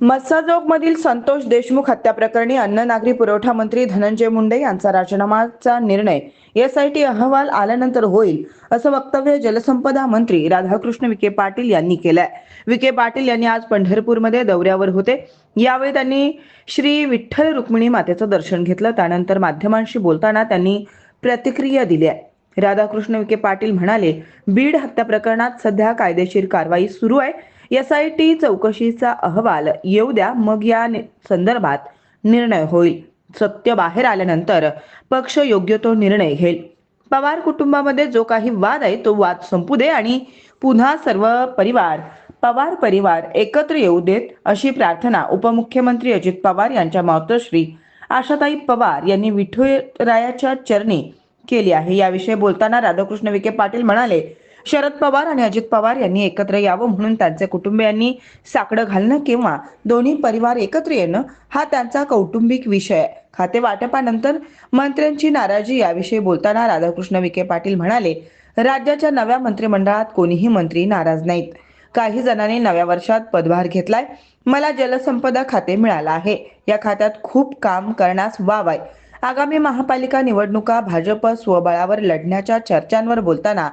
मधील संतोष देशमुख हत्या प्रकरणी अन्न नागरी पुरवठा मंत्री धनंजय मुंडे यांचा राजीनामाचा निर्णय. एसआयटी अहवाल आल्यानंतर होईल असं वक्तव्य जलसंपदा मंत्री राधाकृष्ण विखे पाटील यांनी केलंय. विखे पाटील यांनी आज पंढरपूरमध्ये दौऱ्यावर होते. यावेळी त्यांनी श्री विठ्ठल रुक्मिणी मातेचं दर्शन घेतलं. त्यानंतर माध्यमांशी बोलताना त्यांनी प्रतिक्रिया दिली आहे. राधाकृष्ण विखे पाटील म्हणाले बीड हत्या प्रकरणात सध्या कायदेशीर कारवाई सुरू आहे. एस आय टी चौकशीचा अहवाल येऊ द्या मग या नि- संदर्भात निर्णय होईल. सत्य बाहेर आल्यानंतर पक्ष योग्य तो निर्णय घेईल. पवार कुटुंबामध्ये जो काही वाद आहे तो वाद संपू दे आणि पुन्हा सर्व परिवार पवार परिवार एकत्र येऊ देत अशी प्रार्थना उपमुख्यमंत्री अजित पवार यांच्या मातोश्री आशाताई पवार यांनी विठुरायाच्या चरणी केली आहे. याविषयी बोलताना राधाकृष्ण विखे पाटील म्हणाले शरद पवार आणि अजित पवार यांनी एकत्र यावं म्हणून त्यांचे कुटुंबियांनी साकडं घालणं किंवा दोन्ही परिवार एकत्र येणं हा त्यांचा कौटुंबिक विषय आहे. खाते वाटपानंतर मंत्र्यांची नाराजी याविषयी बोलताना राधाकृष्ण विखे पाटील म्हणाले राज्याच्या नव्या मंत्रिमंडळात कोणीही मंत्री नाराज नाहीत. काही जणांनी नव्या वर्षात पदभार घेतलाय. मला जलसंपदा खाते मिळालं आहे. या खात्यात खूप काम करण्यास वाव आहे. आगामी महापालिका निवडणुका भाजप स्वबळावर लढण्याच्या चर्चांवर बोलताना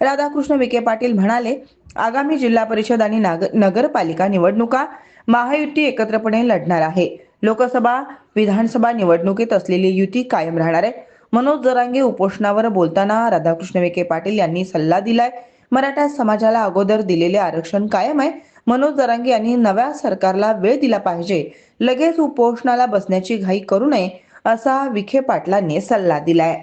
राधाकृष्ण विखे पाटील म्हणाले आगामी जिल्हा परिषद आणि नाग- नगरपालिका निवडणुका महायुती एकत्रपणे लढणार आहे. लोकसभा विधानसभा निवडणुकीत असलेली युती कायम राहणार आहे. मनोज जरांगे उपोषणावर बोलताना राधाकृष्ण विखे पाटील यांनी सल्ला दिलाय. मराठा समाजाला अगोदर दिलेले आरक्षण कायम आहे. मनोज जरांगे यांनी नव्या सरकारला वेळ दिला पाहिजे. लगेच उपोषणाला बसण्याची घाई करू नये असा विखे पाटलांनी सल्ला दिलाय.